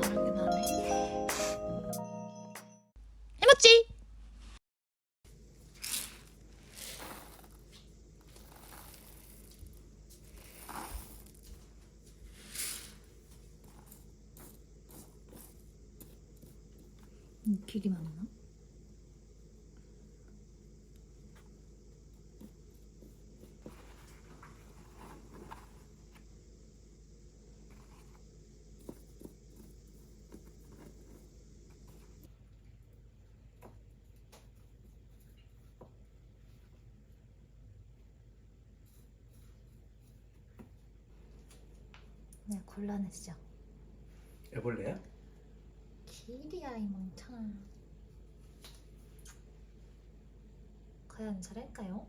다르긴 하네. 해봤지? 음, 길이 많나? 네, 곤란했죠. 애벌레야? 길이야 이 멍청아. 과연 잘할까요?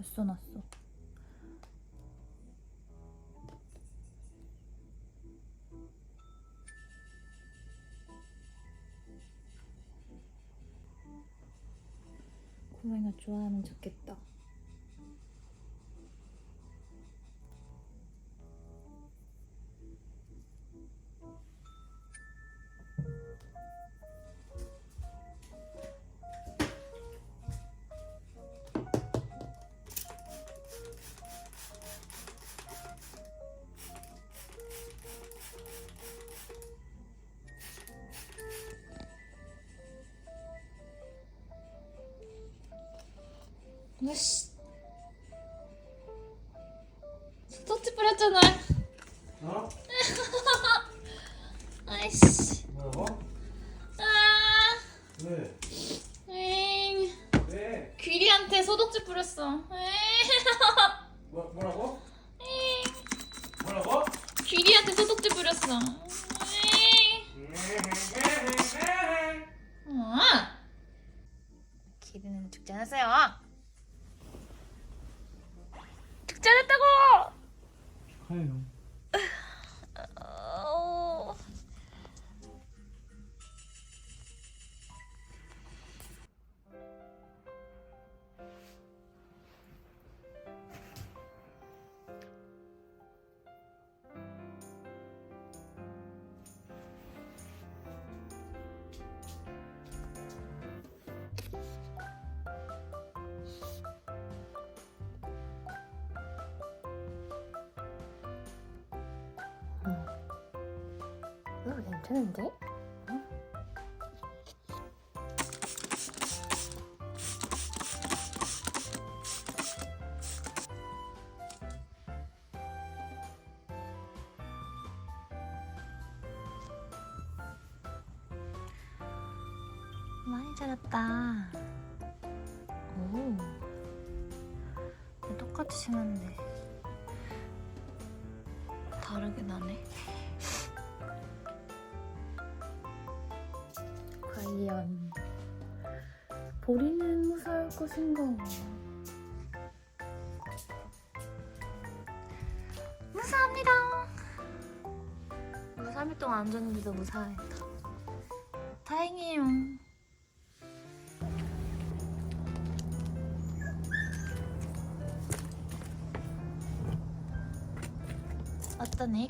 벌써 났어. 고양이가 좋아하면 좋겠다. 으씨. 스토치 뿌렸잖아. 어? 아이씨. 뭐라고? 아. 왜? 엥. 왜? 귀리한테 소독제 뿌렸어. 엥. 뭐, 뭐라고? 엥. 뭐라고? 귀리한테 소독제 뿌렸어. 엥. 어. 귀리는 죽지 않았어요. Heilung. 이거 괜찮은데? 많이 자랐다. 오. 똑같이 생겼는데 다르게 나네. 과연 보리는 무사할 것인가? 무사합니다. 우리 3일 동안 안 잤는데도 무사했다. 다행이에요. 애?